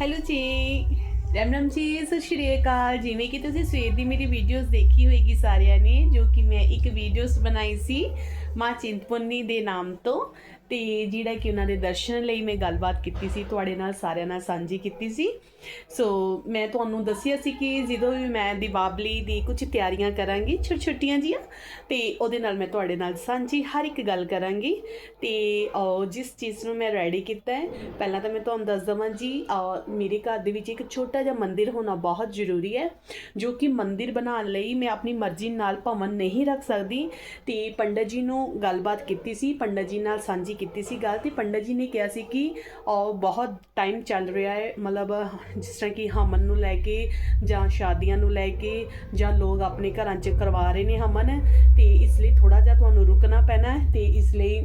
Hello ਜੀ। ਰਾਮ ਰਾਮ ਜੀ, ਸਤਿ ਸ਼੍ਰੀ ਅਕਾਲ। ਜਿਵੇਂ ਕਿ ਤੁਸੀਂ ਸਵੇਰ ਦੀ ਮੇਰੀ ਵੀਡੀਓਜ਼ ਦੇਖੀ ਹੋਏਗੀ ਸਾਰਿਆਂ ਨੇ, ਜੋ ਕਿ ਮੈਂ ਇੱਕ ਵੀਡੀਓਜ਼ ਬਣਾਈ ਸੀ ਮਾਂ ਚਿੰਤਪੁਰਨੀ ਦੇ ਨਾਮ ਤੋਂ। ਤੇ ਜਿਹੜਾ ਕਿ ਉਹਨਾਂ ਦੇ ਦਰਸ਼ਨ ਲਈ ਮੈਂ ਗੱਲਬਾਤ ਕੀਤੀ ਸੀ, ਤੁਹਾਡੇ ਨਾਲ ਸਾਰਿਆਂ ਨਾਲ ਸਾਂਝੀ ਕੀਤੀ ਸੀ। ਸੋ ਮੈਂ ਤੁਹਾਨੂੰ ਦੱਸਿਆ ਸੀ ਕਿ ਜਦੋਂ ਵੀ ਮੈਂ ਦੀਪਾਵਲੀ ਦੀ ਕੁਝ ਤਿਆਰੀਆਂ ਕਰਾਂਗੀ, ਛੋਟ ਛੋਟੀਆਂ ਜੀਆਂ, ਤੇ ਉਹਦੇ ਨਾਲ ਮੈਂ ਤੁਹਾਡੇ ਨਾਲ ਸਾਂਝੀ ਹਰ ਇੱਕ ਗੱਲ ਕਰਾਂਗੀ। ਤੇ ਜਿਸ ਚੀਜ਼ ਨੂੰ ਮੈਂ ਰੈਡੀ ਕੀਤਾ ਹੈ, ਪਹਿਲਾਂ ਤਾਂ ਮੈਂ ਤੁਹਾਨੂੰ ਦੱਸ ਦਵਾਂ ਜੀ ਮੇਰੇ ਘਰ ਦੇ ਵਿੱਚ ਇੱਕ ਛੋਟਾ ਜਿਹਾ ਮੰਦਿਰ ਹੋਣਾ ਬਹੁਤ ਜ਼ਰੂਰੀ ਹੈ, ਜੋ ਕਿ ਮੰਦਿਰ ਬਣਾਉਣ ਲਈ ਮੈਂ ਆਪਣੀ ਮਰਜ਼ੀ ਨਾਲ ਭਵਨ ਨਹੀਂ ਰੱਖ ਸਕਦੀ। ਤੇ ਪੰਡਤ ਜੀ ਨੂੰ ਗੱਲਬਾਤ ਕੀਤੀ ਸੀ, ਪੰਡਤ ਜੀ ਨਾਲ ਸਾਂਝੀ ਕੀਤੀ ਸੀ ਗੱਲ ਤੇ ਪੰਡਤ ਜੀ ਨੇ ਕਿਹਾ ਸੀ ਕਿ ਅਹ, ਬਹੁਤ ਟਾਈਮ ਚੱਲ ਰਿਹਾ ਹੈ। ਮਤਲਬ ਜਿਸ ਤਰ੍ਹਾਂ ਕਿ ਹਮਨ ਨੂੰ ਲੈ ਕੇ ਜਾਂ ਸ਼ਾਦੀਆਂ ਨੂੰ ਲੈ ਕੇ ਜਾਂ ਲੋਕ ਆਪਣੇ ਘਰਾਂ 'ਚ ਕਰਵਾ ਰਹੇ ਨੇ ਹਮਨ ਤੇ ਇਸ ਲਈ ਥੋੜਾ ਜਿਹਾ ਤੁਹਾਨੂੰ ਰੁਕਣਾ ਪੈਣਾ ਹੈ ਤੇ ਇਸ ਲਈ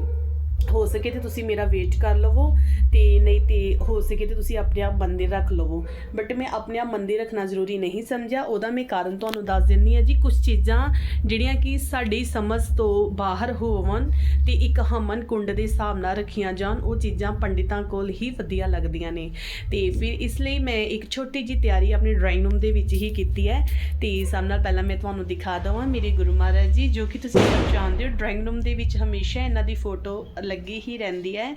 ਹੋ ਸਕੇ ਤੇ ਤੁਸੀਂ ਮੇਰਾ ਵੇਟ ਕਰ ਲਵੋ ਤੇ ਨਹੀਂ ਤੇ ਹੋ ਸਕੇ ਤੇ ਤੁਸੀਂ ਆਪਣੇ ਆਪ ਬੰਦੇ ਰੱਖ ਲਵੋ। ਬਟ ਮੈਂ ਆਪਣੇ ਆਪ ਬੰਦੇ ਰੱਖਣਾ ਜ਼ਰੂਰੀ ਨਹੀਂ ਸਮਝਿਆ। ਉਹਦਾ ਮੈਂ ਕਾਰਨ ਤੁਹਾਨੂੰ ਦੱਸ ਦਿੰਨੀ ਆ ਜੀ। ਕੁਝ ਚੀਜ਼ਾਂ ਜਿਹੜੀਆਂ ਕਿ ਸਾਡੀ ਸਮਝ ਤੋਂ ਬਾਹਰ ਹੋਵਣ ਤੇ ਇੱਕ ਹਮਨ ਕੁੰਡ ਦੇ ਹਿਸਾਬ ਨਾਲ ਰੱਖੀਆਂ ਜਾਣ, ਉਹ ਚੀਜ਼ਾਂ ਪੰਡਿਤਾਂ ਕੋਲ ਹੀ ਵਧੀਆ ਲੱਗਦੀਆਂ ਨੇ। ਤੇ ਫਿਰ ਇਸ ਲਈ ਮੈਂ ਇੱਕ ਛੋਟੀ ਜੀ ਤਿਆਰੀ ਆਪਣੇ ਡਰਾਇੰਗ ਰੂਮ ਦੇ ਵਿੱਚ ਹੀ ਕੀਤੀ ਹੈ। ਤੇ ਸਭ ਨਾਲ ਪਹਿਲਾਂ ਮੈਂ ਤੁਹਾਨੂੰ ਦਿਖਾ ਦਵਾਂ ਮੇਰੇ ਗੁਰੂ ਮਹਾਰਾਜ ਜੀ, ਜੋ ਕਿ ਤੁਸੀਂ ਜਾਣਦੇ ਹੋ ਡਰਾਇੰਗ ਰੂਮ ਦੇ ਵਿੱਚ ਹਮੇਸ਼ਾ ਇਹਨਾਂ ਦੀ ਫੋਟੋ ਲੱਗੀ ਹੀ ਰਹਿੰਦੀ ਹੈ।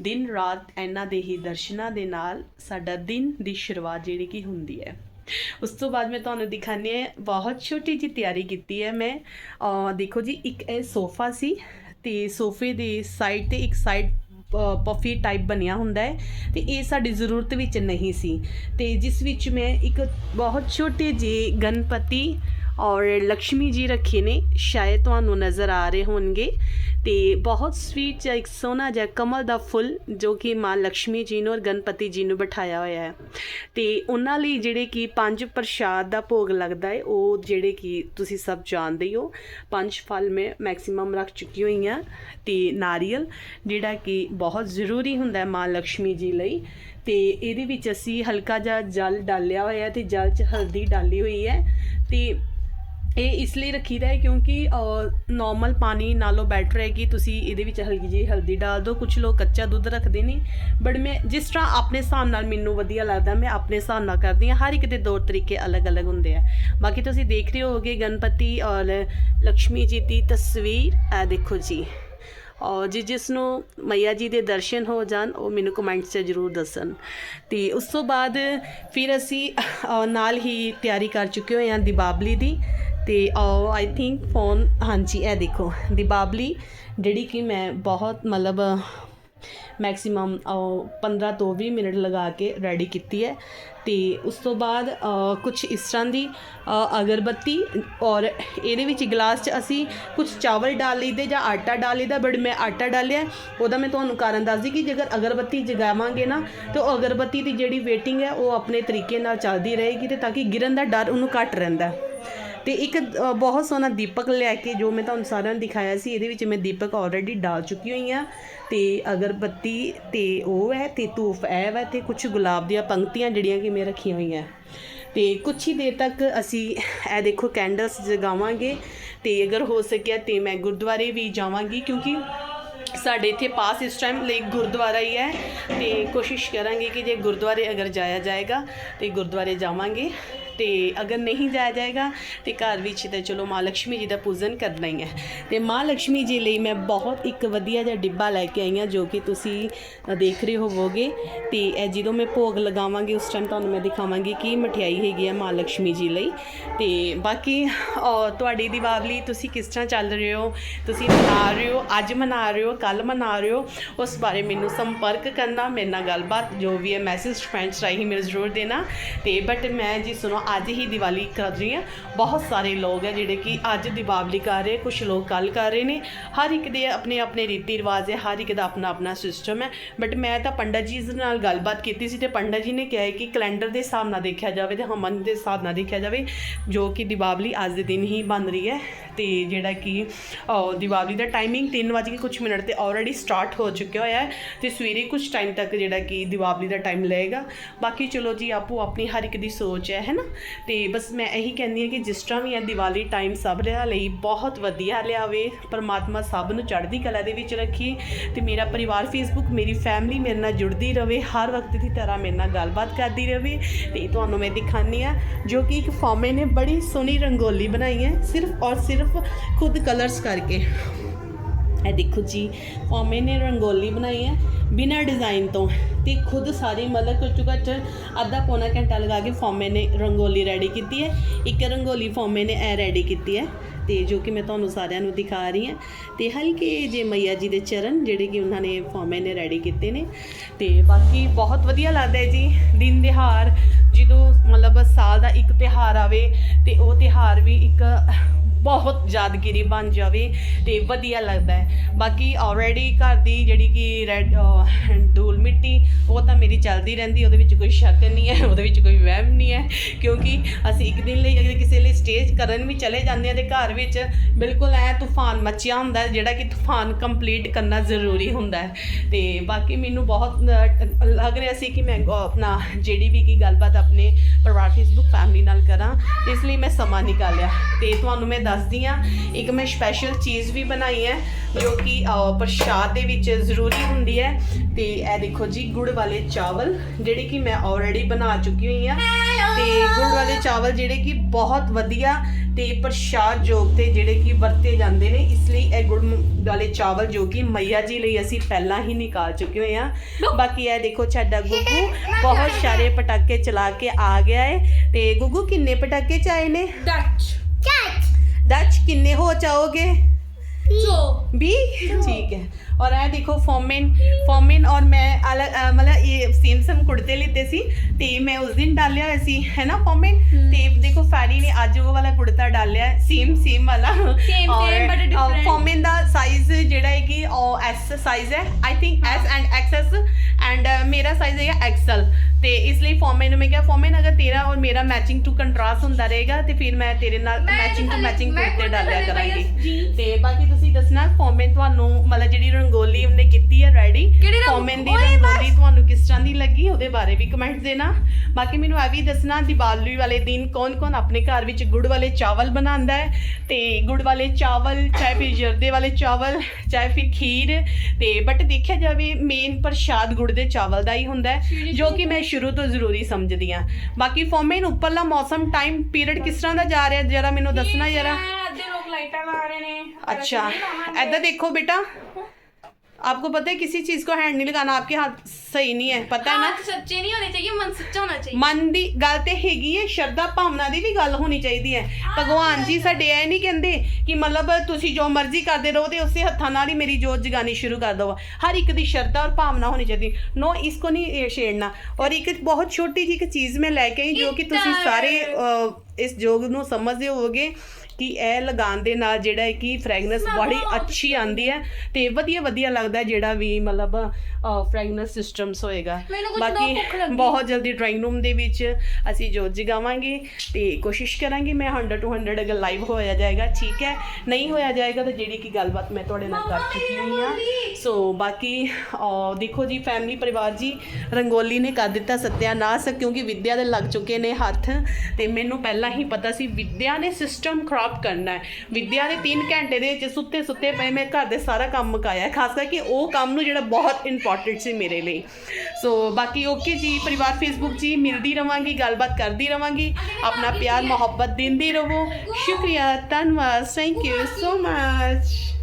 ਦਿਨ ਰਾਤ ਇਹਨਾਂ ਦੇ ਹੀ ਦਰਸ਼ਨਾਂ ਦੇ ਨਾਲ ਸਾਡਾ ਦਿਨ ਦੀ ਸ਼ੁਰੂਆਤ ਜਿਹੜੀ ਕਿ ਹੁੰਦੀ ਹੈ। ਉਸ ਤੋਂ ਬਾਅਦ ਮੈਂ ਤੁਹਾਨੂੰ ਦਿਖਾਣੀ ਹੈ, ਬਹੁਤ ਛੋਟੀ ਜੀ ਤਿਆਰੀ ਕੀਤੀ ਹੈ ਮੈਂ। ਦੇਖੋ ਜੀ, ਇੱਕ ਇਹ ਸੋਫਾ ਸੀ ਤੇ ਸੋਫੇ ਦੇ ਸਾਈਡ ਤੇ ਇੱਕ ਸਾਈਡ ਪਫੀ ਟਾਈਪ ਬਣਿਆ ਹੁੰਦਾ ਹੈ ਤੇ ਇਹ ਸਾਡੀ ਜ਼ਰੂਰਤ ਵਿੱਚ ਨਹੀਂ ਸੀ। ਤੇ ਜਿਸ ਵਿੱਚ ਮੈਂ ਇੱਕ ਬਹੁਤ ਛੋਟੇ ਜਿਹੇ ਗਣਪਤੀ ਔਰ ਲక్ష్ਮੀ ਜੀ ਰੱਖੇ ਨੇ, ਸ਼ਾਇਦ ਤੁਹਾਨੂੰ ਨਜ਼ਰ ਆ ਰਹੇ ਹੋਣਗੇ। ਤੇ ਬਹੁਤ ਸਵੀਟ ਜਿਹਾ ਇੱਕ ਸੋਨਾ ਜਿਹਾ ਕਮਲ ਦਾ ਫੁੱਲ ਜੋ ਕਿ ਮਾਂ ਲక్ష్ਮੀ ਜੀ ਨੂੰ ਔਰ ਗਣਪਤੀ ਜੀ ਨੂੰ ਬਿਠਾਇਆ ਹੋਇਆ ਹੈ। ਤੇ ਉਹਨਾਂ ਲਈ ਜਿਹੜੇ ਕਿ ਪੰਜ ਪ੍ਰਸ਼ਾਦ ਦਾ ਭੋਗ ਲੱਗਦਾ ਹੈ, ਉਹ ਜਿਹੜੇ ਕਿ ਤੁਸੀਂ ਸਭ ਜਾਣਦੇ ਹੋ ਪੰਜ ਫਲ ਮੈਂ ਮੈਕਸਿਮਮ ਰੱਖ ਚੁੱਕੀ ਹੋਈ ਹਾਂ। ਤੇ ਨਾਰੀਅਲ, ਜਿਹੜਾ ਕਿ ਬਹੁਤ ਜ਼ਰੂਰੀ ਹੁੰਦਾ ਹੈ ਮਾਂ ਲక్ష్ਮੀ ਜੀ ਲਈ। ਤੇ ਇਹਦੇ ਵਿੱਚ ਅਸੀਂ ਹਲਕਾ ਜਿਹਾ ਜਲ ਡਾਲਿਆ ਹੋਇਆ ਤੇ ਜਲ 'ਚ ਹਲਦੀ ਡਾਲੀ ਹੋਈ ਹੈ। ਤੇ ਇਹ ਇਸ ਲਈ ਰੱਖੀਦਾ ਹੈ ਕਿਉਂਕਿ ਨਾਰਮਲ ਪਾਣੀ ਨਾਲੋਂ ਬੈਟਰ ਹੈ ਕਿ ਤੁਸੀਂ ਇਹਦੇ ਵਿੱਚ ਹਲਕੀ ਜਿਹੀ ਹਲਦੀ ਡਾਲ ਦਿਓ। ਕੁਝ ਲੋਕ ਕੱਚਾ ਦੁੱਧ ਰੱਖਦੇ ਨੇ। ਬਟ ਮੈਂ ਜਿਸ ਤਰ੍ਹਾਂ ਆਪਣੇ ਹਿਸਾਬ ਨਾਲ ਮੈਨੂੰ ਵਧੀਆ ਲੱਗਦਾ, ਮੈਂ ਆਪਣੇ ਹਿਸਾਬ ਨਾਲ ਕਰਦੀ ਹਾਂ। ਹਰ ਇੱਕ ਦੇ ਦੋ ਤਰੀਕੇ ਅਲੱਗ-ਅਲੱਗ ਹੁੰਦੇ ਆ। ਬਾਕੀ ਤੁਸੀਂ ਦੇਖ ਰਹੇ ਹੋਗੇ ਗਣਪਤੀ ਔਰ ਲక్ష్ਮੀ ਜੀ ਦੀ ਤਸਵੀਰ। ਇਹ ਦੇਖੋ ਜੀ। ਔਰ ਜੀ ਜਿਸ ਨੂੰ ਮਈਆ ਜੀ ਦੇ ਦਰਸ਼ਨ ਹੋ ਜਾਣ, ਉਹ ਮੈਨੂੰ ਕਮੈਂਟਸ 'ਚ ਜ਼ਰੂਰ ਦੱਸਣ। ਤੇ ਉਸ ਤੋਂ ਬਾਅਦ ਫਿਰ ਅਸੀਂ ਨਾਲ ਹੀ ਤਿਆਰੀ ਕਰ ਚੁੱਕੇ ਹੋਏ ਹਾਂ ਦੀਪਾਵਲੀ ਦੀ। ਤੇ ਆਈ ਥਿੰਕ ਫੋਨ ਹਾਂਜੀ, ਇਹ ਦੇਖੋ, ਦੀਪਾਵਲੀ, ਜਿਹੜੀ ਕਿ ਮੈਂ ਬਹੁਤ ਮਤਲਬ ਮੈਕਸਿਮਮ 15 ਤੋਂ 20 ਮਿੰਟ ਲਗਾ ਕੇ ਰੈਡੀ ਕੀਤੀ ਹੈ। ਤੇ ਉਸ ਤੋਂ ਬਾਅਦ ਕੁਝ ਇਸ ਤਰ੍ਹਾਂ ਦੀ ਅਗਰਬੱਤੀ ਔਰ ਇਹਦੇ ਵਿੱਚ ਗਲਾਸ 'ਚ ਅਸੀਂ ਕੁਝ ਚਾਵਲ ਡਾਲ ਲਈਦੇ ਜਾਂ ਆਟਾ ਡਾਲ ਲਈਦਾ ਬਟ ਮੈਂ ਆਟਾ ਡਾਲਿਆ। ਉਹਦਾ ਮੈਂ ਤੁਹਾਨੂੰ ਕਾਰਨ ਦੱਸਦੀ ਕਿ ਜੇਕਰ ਅਗਰਬੱਤੀ ਜਗਾਵਾਂਗੇ ਨਾ, ਤੇ ਉਹ ਅਗਰਬੱਤੀ ਦੀ ਜਿਹੜੀ ਵੇਟਿੰਗ ਹੈ, ਉਹ ਆਪਣੇ ਤਰੀਕੇ ਨਾਲ ਚੱਲਦੀ ਰਹੇਗੀ ਤੇ ਤਾਂ ਕਿ ਗਿਰਨ ਦਾ ਡਰ ਉਹਨੂੰ ਘੱਟ ਰਹਿੰਦਾ। ਤੇ ਇੱਕ ਬਹੁਤ ਸੋਹਣਾ ਦੀਪਕ ਲੈ ਕੇ ਜੋ ਮੈਂ ਤੁਹਾਨੂੰ ਸਾਰਿਆਂ ਨੂੰ ਦਿਖਾਇਆ ਸੀ, ਇਹਦੇ ਵਿੱਚ ਮੈਂ ਦੀਪਕ ਆਲਰੇਡੀ ਡਾਲ ਚੁੱਕੀ ਹੋਈ ਆ ਤੇ ਅਗਰਬੱਤੀ ਤੇ ਉਹ ਹੈ ਤੇ ਧੂਫ ਇਹ ਵਾ ਤੇ ਕੁਝ ਗੁਲਾਬ ਦੀਆਂ ਪੰਕਤੀਆਂ ਜਿਹੜੀਆਂ ਕਿ ਮੈਂ ਰੱਖੀਆਂ ਹੋਈਆਂ। ਤੇ ਕੁਝ ਹੀ ਦੇਰ ਤੱਕ ਅਸੀਂ ਇਹ ਦੇਖੋ ਕੈਂਡਲਸ ਜਗਾਵਾਂਗੇ ਤੇ ਅਗਰ ਹੋ ਸਕਿਆ ਤੇ ਮੈਂ ਗੁਰਦੁਆਰੇ ਵੀ ਜਾਵਾਂਗੀ ਕਿਉਂਕਿ ਸਾਡੇ ਇੱਥੇ ਪਾਸ ਇਸ ਟਾਈਮ ਲਈ ਗੁਰਦੁਆਰਾ ਹੀ ਹੈ। ਤੇ ਕੋਸ਼ਿਸ਼ ਕਰਾਂਗੇ ਕਿ ਜੇ ਗੁਰਦੁਆਰੇ ਅਗਰ ਜਾਇਆ ਜਾਏਗਾ ਤੇ ਗੁਰਦੁਆਰੇ ਜਾਵਾਂਗੇ। ਤੇ ਅਗਰ ਨਹੀਂ ਜਾਇਆ ਜਾਏਗਾ, ਤੇ ਘਰ ਵਿੱਚ ਤਾਂ ਚਲੋ ਮਾਂ ਲక్ష్ਮੀ ਜੀ ਦਾ ਪੂਜਨ ਕਰਨਾ ਹੀ ਹੈ। ਤੇ ਮਾਂ ਲక్ష్ਮੀ ਜੀ ਲਈ ਮੈਂ ਬਹੁਤ ਇੱਕ ਵਧੀਆ ਜਿਹਾ ਡਿੱਬਾ ਲੈ ਕੇ ਆਈ ਹਾਂ, ਜੋ ਕਿ ਤੁਸੀਂ ਦੇਖ ਰਹੇ ਹੋਵੋਗੇ। ਤੇ ਇਹ ਜਦੋਂ ਮੈਂ ਭੋਗ ਲਗਾਵਾਂਗੀ, ਉਸ ਟਾਈਮ ਤੁਹਾਨੂੰ ਮੈਂ ਦਿਖਾਵਾਂਗੀ ਕੀ ਮਠਿਆਈ ਹੈਗੀ ਆ ਮਾਂ ਲక్ష్ਮੀ ਜੀ ਲਈ। ਤੇ ਬਾਕੀ ਤੁਹਾਡੀ ਦੀਵਾਲੀ ਤੁਸੀਂ ਕਿਸ ਤਰ੍ਹਾਂ ਚੱਲ ਰਹੇ ਹੋ? ਤੁਸੀਂ ਮਨਾ ਰਹੇ ਹੋ, ਅੱਜ ਮਨਾ ਰਹੇ ਹੋ ਕੱਲ ਮਨਾ ਰਹੇ ਹੋ? ਉਸ ਬਾਰੇ ਮੈਨੂੰ ਸੰਪਰਕ ਕਰਨਾ, ਮੇਰੇ ਨਾਲ ਗੱਲਬਾਤ, ਜੋ ਵੀ ਹੈ ਮੈਸੇਜ ਫਰੈਂਡਸ ਰਾਹੀਂ ਮੈਨੂੰ ਜ਼ਰੂਰ ਦੇਣਾ। ਤੇ ਬਟ ਮੈਂ ਜੀ ਸੁਣੋ ਅੱਜ ਹੀ ਦੀਵਾਲੀ ਕਰ ਰਹੀ ਹਾਂ। ਬਹੁਤ ਸਾਰੇ ਲੋਕ ਹੈ ਜਿਹੜੇ ਕਿ ਅੱਜ ਦੀਪਾਵਲੀ ਕਰ ਰਹੇ ਕੁਝ ਲੋਕ ਕੱਲ ਕਰ ਰਹੇ ਨੇ। ਹਰ ਇੱਕ ਦੇ ਆਪਣੇ ਆਪਣੇ ਰੀਤੀ ਰਿਵਾਜ ਹੈ ਹਰ ਇੱਕ ਦਾ ਆਪਣਾ ਆਪਣਾ ਸਿਸਟਮ ਹੈ। ਬਟ ਮੈਂ ਤਾਂ ਪੰਡਤ ਜੀ ਦੇ ਨਾਲ ਗੱਲਬਾਤ ਕੀਤੀ ਸੀ ਤੇ ਪੰਡਤ ਜੀ ਨੇ ਕਿਹਾ ਹੈ ਕਿ ਕੈਲੰਡਰ ਦੇ ਹਿਸਾਬ ਨਾਲ ਦੇਖਿਆ ਜਾਵੇ ਤੇ ਹਮਨ ਦੇ ਹਿਸਾਬ ਨਾਲ ਦੇਖਿਆ ਜਾਵੇ ਜੋ ਕਿ ਦੀਪਾਵਲੀ ਅੱਜ ਦੇ ਦਿਨ ਹੀ ਬਣ ਰਹੀ ਹੈ। ਤੇ ਜਿਹੜਾ ਕਿ ਅਹ, ਦਾ ਟਾਈਮਿੰਗ 3 ਵਜੇ ਕੇ ਕੁਝ ਮਿੰਟ ਤੇ ਆਲਰੇਡੀ ਸਟਾਰਟ ਹੋ ਚੁੱਕਿਆ ਹੋਇਆ ਹੈ ਤੇ ਸਵੇਰੇ ਕੁਝ ਟਾਈਮ ਤੱਕ ਜਿਹੜਾ ਕਿ ਦੀਪਾਵਲੀ ਦਾ ਟਾਈਮ ਲਏਗਾ। ਬਾਕੀ ਚਲੋ ਜੀ ਆਪੋ ਆਪਣੀ ਹਰ ਇੱਕ ਦੀ ਸੋਚ ਹੈ ਹੈ ਨਾ? ਤੇ ਬਸ ਮੈਂ ਇਹੀ ਕਹਿੰਦੀ ਹਾਂ ਕਿ ਜਿਸ ਤਰ੍ਹਾਂ ਵੀ ਹੈ ਦੀਵਾਲੀ ਟਾਈਮ ਸਭ ਲਈ ਬਹੁਤ ਵਧੀਆ ਲਿਆਵੇ, ਪਰਮਾਤਮਾ ਸਭ ਨੂੰ ਚੜ੍ਹਦੀ ਕਲਾ ਦੇ ਵਿੱਚ ਰੱਖੇ ਤੇ ਮੇਰਾ ਪਰਿਵਾਰ ਫੇਸਬੁੱਕ ਮੇਰੀ ਫੈਮਿਲੀ ਮੇਰੇ ਨਾਲ ਜੁੜਦੀ ਰਵੇ, ਹਰ ਵਕਤ ਦੀ ਤਰ੍ਹਾਂ ਮੇਰੇ ਨਾਲ ਗੱਲਬਾਤ ਕਰਦੀ ਰਵੇ ਤੇ ਤੁਹਾਨੂੰ ਮੈਂ ਦਿਖਾਉਂਦੀ ਆ ਜੋ ਕਿ ਇੱਕ ਫਾਰਮੇ ਨੇ ਬੜੀ ਸੋਹਣੀ ਰੰਗੋਲੀ ਬਣਾਈ ਹੈ, ਸਿਰਫ ਔਰ ਸਿਰਫ ਖੁਦ ਕਲਰਸ ਕਰਕੇ। ਇਹ ਦੇਖੋ ਜੀ ਫੋਮੇ ਨੇ ਰੰਗੋਲੀ ਬਣਾਈ ਹੈ, ਬਿਨਾਂ ਡਿਜ਼ਾਈਨ ਤੋਂ। ਤੇ ਖੁਦ ਸਾਰੀ ਮਤਲਬ ਘੱਟੋ ਘੱਟ ਅੱਧਾ ਪੌਣਾ ਘੰਟਾ ਲਗਾ ਕੇ ਫੋਮੇ ਨੇ ਰੰਗੋਲੀ ਰੈਡੀ ਕੀਤੀ ਹੈ। ਇੱਕ ਰੰਗੋਲੀ ਫੋਮੇ ਨੇ ਇਹ ਰੈਡੀ ਕੀਤੀ ਹੈ। ਤੇ ਜੋ ਕਿ ਮੈਂ ਤੁਹਾਨੂੰ ਸਾਰਿਆਂ ਨੂੰ ਦਿਖਾ ਰਹੀ ਹਾਂ। ਤੇ ਹਲਕੇ ਜੇ ਮਈਆ ਜੀ ਦੇ ਚਰਨ, ਜਿਹੜੇ ਕਿ ਉਹਨਾਂ ਨੇ ਫੋਮੇ ਨੇ ਰੈਡੀ ਕੀਤੇ ਨੇ। ਤੇ ਬਾਕੀ ਬਹੁਤ ਵਧੀਆ ਲੱਗਦਾ ਹੈ ਜੀ, ਦਿਨ ਦਿਹਾਰ ਜਦੋਂ ਮਤਲਬ ਸਾਲ ਦਾ ਇੱਕ ਤਿਹਾਰ ਆਵੇ, ਤੇ ਉਹ ਤਿਹਾਰ ਵੀ ਇੱਕ ਬਹੁਤ ਯਾਦਗਿਰੀ ਬਣ ਜਾਵੇ ਤੇ ਵਧੀਆ ਲੱਗਦਾ ਹੈ। ਬਾਕੀ ਆਲਰੇਡੀ ਘਰ ਦੀ ਜਿਹੜੀ ਕਿ ਰੈਡ ਧੂਲ ਮਿੱਟੀ, ਉਹ ਤਾਂ ਮੇਰੀ ਚੱਲਦੀ ਰਹਿੰਦੀ, ਉਹਦੇ ਵਿੱਚ ਕੋਈ ਸ਼ੱਕ ਨਹੀਂ ਹੈ, ਉਹਦੇ ਵਿੱਚ ਕੋਈ ਵਹਿਮ ਨਹੀਂ ਹੈ, ਕਿਉਂਕਿ ਅਸੀਂ ਇੱਕ ਦਿਨ ਲਈ ਅਗਰ ਕਿਸੇ ਲਈ ਸਟੇਜ ਕਰਨ ਵੀ ਚਲੇ ਜਾਂਦੇ ਆ ਤੇ ਘਰ ਵਿੱਚ ਬਿਲਕੁਲ ਐ ਤੂਫਾਨ ਮੱਚਿਆ ਹੁੰਦਾ ਜਿਹੜਾ ਕਿ ਤੂਫਾਨ ਕੰਪਲੀਟ ਕਰਨਾ ਜ਼ਰੂਰੀ ਹੁੰਦਾ ਹੈ। ਤੇ ਬਾਕੀ ਮੈਨੂੰ ਬਹੁਤ ਲੱਗ ਰਿਹਾ ਸੀ ਕਿ ਮੈਂ ਆਪਣਾ ਜਿਹੜੀ ਵੀ ਕੀ ਗੱਲਬਾਤ ਆਪਣੇ ਪਰਿਵਾਰ ਫੇਸਬੁੱਕ ਫੈਮਿਲੀ ਨਾਲ ਕਰਾਂ, ਇਸ ਲਈ ਮੈਂ ਸਮਾਂ ਨਿਕਾਲਿਆ। ਤੇ ਤੁਹਾਨੂੰ ਮੈਂ ਦੱਸਦੀ ਆ, ਇੱਕ ਮੈਂ ਸਪੈਸ਼ਲ ਚੀਜ਼ ਵੀ ਬਣਾਈ ਹੈ, ਜੋ ਕਿ ਪ੍ਰਸ਼ਾਦ ਦੇ ਵਿੱਚ ਜ਼ਰੂਰੀ ਹੁੰਦੀ ਹੈ। ਤੇ ਇਹ ਦੇਖੋ ਜੀ, ਗੁੜ ਵਾਲੇ ਚਾਵਲ, ਜਿਹੜੇ ਕਿ ਮੈਂ ਆਲਰੇਡੀ ਬਣਾ ਚੁੱਕੀ ਹੋਈ ਆ। ਤੇ ਗੁੜ ਵਾਲੇ ਚਾਵਲ ਜਿਹੜੇ ਕਿ ਬਹੁਤ ਵਧੀਆ ਤੇ ਪ੍ਰਸ਼ਾਦ ਜੋਗ ਤੇ ਜਿਹੜੇ ਕਿ ਵਰਤੇ ਜਾਂਦੇ ਨੇ, ਇਸ ਲਈ ਇਹ ਗੁੜ ਵਾਲੇ ਚਾਵਲ ਜੋ ਕਿ ਮਈਆ ਜੀ ਲਈ ਅਸੀਂ ਪਹਿਲਾਂ ਹੀ ਨਿਕਾਲ ਚੁੱਕੇ ਹੋਏ ਆ। ਬਾਕੀ ਇਹ ਦੇਖੋ ਸਾਡਾ ਗੁੱਗੂ, ਬਹੁਤ ਸਾਰੇ ਪਟਾਕੇ ਚਲਾ ਕੇ ਆ ਗਿਆ ਹੈ ਤੇ ਗੁੱਗੂ, ਕਿੰਨੇ ਪਟਾਕੇ ਚਾਏ ਨੇ? 10 किन्ने हो जाओगे बी ठीक है और ਇਹ ਦੇਖੋ ਫੋਮਿਨ ਫੋਮਿਨ ਔਰ ਮੈਂ ਅਲੱਗ ਮਤਲਬ ਇਹ ਸੇਮ ਸਮ ਕੁੜਤੇ ਲਿੱਤੇ ਸੀ ਤੇ ਮੈਂ ਉਸ ਦਿਨ ਡਾਲਿਆ ਹੋਇਆ ਸੀ ਹੈ ਨਾ ਫੋਮਿਨ? ਤੇ ਦੇਖੋ ਫੈਰੀ ਨੇ ਅੱਜ ਉਹ ਵਾਲਾ ਕੁੜਤਾ ਡਾਲਿਆ ਸੇਮ ਸੇਮ ਵਾਲਾ। ਸੇਮ ਸੇਮ ਬਟ ਡਿਫਰੈਂਟ ਫੋਮਿਨ ਦਾ ਸਾਈਜ਼ ਜਿਹੜਾ ਹੈ ਕਿ ਐਸ ਸਾਈਜ਼ ਹੈ। I think S and XS and ਮੇਰਾ ਸਾਈਜ਼ ਹੈਗਾ ਐਕਸਲ ਤੇ ਇਸ ਲਈ ਫੋਮਿਨ ਨੂੰ ਮੈਂ ਕਿਹਾ ਫੋਮਿਨ ਅਗਰ ਤੇਰਾ ਔਰ ਮੇਰਾ ਮੈਚਿੰਗ ਟੂ ਕੰਟਰਾਸਟ ਹੁੰਦਾ ਰਹੇਗਾ ਤੇ ਫਿਰ ਮੈਂ ਤੇਰੇ ਨਾਲ ਮੈਚਿੰਗ ਟੂ ਮੈਚਿੰਗ ਕੁੜਤੇ ਡਾਲਿਆ ਕਰਾਂਗੀ। ਤੇ ਬਾਕੀ ਤੁਸੀਂ ਦੱਸਣਾ ਫੋਮਨ ਤੁਹਾਨੂੰ ਮਤਲਬ ਜਿਹੜੀ ਰੰਗੋਲੀ ਉਹਨੇ ਕੀਤੀ ਕੀਤੀ ਹੈ ਰੈਡੀ ਕਮੈਂਟ ਦੀ ਓਏ ਬਸ। ਤੁਹਾਨੂੰ ਕਿਸ ਤਰ੍ਹਾਂ ਦੀ ਲੱਗੀ ਉਹਦੇ ਬਾਰੇ ਵੀ ਕਮੈਂਟ ਦੇਣਾ। ਬਾਕੀ ਮੈਨੂੰ ਇਹ ਵੀ ਦੱਸਣਾ ਦੀਵਾਲੀ ਵਾਲੇ ਦਿਨ ਕੌਣ-ਕੌਣ ਆਪਣੇ ਘਰ ਵਿੱਚ ਗੁੜ ਵਾਲੇ ਚਾਵਲ ਬਣਾਉਂਦਾ ਹੈ? ਤੇ ਗੁੜ ਵਾਲੇ ਚਾਵਲ ਚਾਹੇ ਫਿਰ ਜਰਦੇ ਵਾਲੇ ਚਾਵਲ ਚਾਹੇ ਫਿਰ ਖੀਰ ਤੇ ਬਟ ਦੇਖਿਆ ਜਾਵੇ ਮੇਨ ਪ੍ਰਸ਼ਾਦ ਗੁੜ ਦੇ ਚਾਵਲ ਦਾ ਹੀ ਹੁੰਦਾ ਹੈ ਜੋ ਕਿ ਮੈਂ ਸ਼ੁਰੂ। ਤੋਂ ਜ਼ਰੂਰੀ ਸਮਝਦੀ ਹਾਂ। ਬਾਕੀ ਫੋਮੇਨ ਉੱਪਰਲਾ ਮੌਸਮ ਟਾਈਮ ਪੀਰੀਅਡ ਕਿਸ ਤਰ੍ਹਾਂ ਦਾ ਜਾ ਰਿਹਾ ਜਰਾ ਮੈਨੂੰ ਦੱਸਣਾ ਜਰਾ। ਅੱਛਾ ਐਦਾਂ ਦੇਖੋ ਬੇਟਾ। आपको पता है किसी चीज को हैंड नहीं लगाना आपके हाथ सही नहीं है पता है ना हाथ सच्चे नहीं होने चाहिए मन सच्चा होना चाहिए ਮਨ ਦੀ ਗੱਲ ਤੇ ਹੈਗੀ ਹੈ ਸ਼ਰਧਾ ਭਾਵਨਾ ਦੀ ਵੀ ਗੱਲ ਹੋਣੀ ਚਾਹੀਦੀ ਹੈ ਭਗਵਾਨ ਜੀ ਸਾਡੇ ਇਹ ਨਹੀਂ ਕਹਿੰਦੇ ਕਿ ਮਤਲਬ ਤੁਸੀਂ ਜੋ ਮਰਜ਼ੀ ਕਰਦੇ ਰਹੋ ਤੇ ਉਸੇ ਹੱਥਾਂ ਨਾਲ ਹੀ ਮੇਰੀ ਜੋਤ ਜਗਾਣੀ ਸ਼ੁਰੂ ਕਰ ਦੋ ਹਰ ਇੱਕ ਦੀ ਸ਼ਰਧਾ ਔਰ ਭਾਵਨਾ ਹੋਣੀ ਚਾਹੀਦੀ ਨੋ ਇਸ ਕੋ ਨਹੀਂ ਇਹ ਛੇੜਨਾ ਔਰ ਇੱਕ ਬਹੁਤ ਛੋਟੀ ਜਿਹੀ ਇੱਕ ਚੀਜ਼ ਮੈਂ ਲੈ ਕੇ ਆਈ ਜੋ ਕਿ ਤੁਸੀਂ ਸਾਰੇ ਅਹ, ਇਸ ਜੋਗ ਨੂੰ ਸਮਝਦੇ ਹੋਵੋਗੇ ਕਿ ਇਹ ਲਗਾਉਣ ਦੇ ਨਾਲ ਜਿਹੜਾ ਹੈ ਕਿ ਫ੍ਰੈਗਨੈਂਸ ਬੜੀ ਅੱਛੀ ਆਂਦੀ ਹੈ ਤੇ ਵਧੀਆ ਵਧੀਆ ਲੱਗਦਾ ਜਿਹੜਾ ਵੀ ਮਤਲਬ ਫ੍ਰੈਗਨੈਂਸ ਸਿਸਟਮਸ ਹੋਏਗਾ। ਬਾਕੀ। ਬਹੁਤ ਜਲਦੀ ਡਰਾਇੰਗ ਰੂਮ ਦੇ ਵਿੱਚ ਅਸੀਂ ਜੋਤ ਜਗਾਵਾਂਗੇ ਤੇ ਕੋਸ਼ਿਸ਼ ਕਰਾਂਗੇ ਮੈਂ 100 ਟੂ 100 ਅਗਰ ਲਾਈਵ ਹੋਇਆ ਜਾਏਗਾ ਠੀਕ ਹੈ? ਨਹੀਂ ਹੋਇਆ ਜਾਏਗਾ ਤਾਂ ਜਿਹੜੀ ਕੀ ਗੱਲਬਾਤ ਮੈਂ ਤੁਹਾਡੇ ਨਾਲ ਕਰ ਚੁੱਕੀ ਹੋਈ ਹਾਂ। ਸੋ ਬਾਕੀ ਦੇਖੋ ਜੀ ਫੈਮਿਲੀ ਪਰਿਵਾਰ ਜੀ ਰੰਗੋਲੀ ਨੇ ਕਰ ਦਿੱਤਾ ਸਤਿਆਨਾਸ਼ ਕਿਉਂਕਿ ਵਿਦਿਆ ਦੇ ਲੱਗ ਚੁੱਕੇ ਨੇ ਹੱਥ ਤੇ ਮੈਨੂੰ ਪਹਿਲਾਂ ਹੀ ਪਤਾ ਸੀ ਵਿਦਿਆ ਨੇ ਸਿਸਟਮ ਖਰਾਬ ਕਰਨਾ ਹੈ। ਵਿਦਿਆ ਦੇ 3 ਘੰਟੇ ਦੇ ਵਿੱਚ ਸੁੱਤੇ ਸੁੱਤੇ ਪਏ ਮੈਂ ਘਰ ਦੇ ਸਾਰਾ ਕੰਮ ਮੁਕਾਇਆ ਖਾਸ ਕਰਕੇ ਉਹ ਕੰਮ ਨੂੰ ਜਿਹੜਾ ਬਹੁਤ ਇੰਪੋਰਟੈਂਟ ਸੀ ਮੇਰੇ ਲਈ। ਸੋ ਬਾਕੀ ਓਕੇ ਜੀ, ਪਰਿਵਾਰ ਫੇਸਬੁੱਕ ਜੀ, ਮਿਲਦੀ ਰਵਾਂਗੀ, ਗੱਲਬਾਤ ਕਰਦੀ ਰਵਾਂਗੀ। ਆਪਣਾ ਪਿਆਰ ਮੁਹੱਬਤ ਦਿੰਦੇ ਰਹੋ। ਸ਼ੁਕਰੀਆ, ਧੰਨਵਾਦ। Thank you so much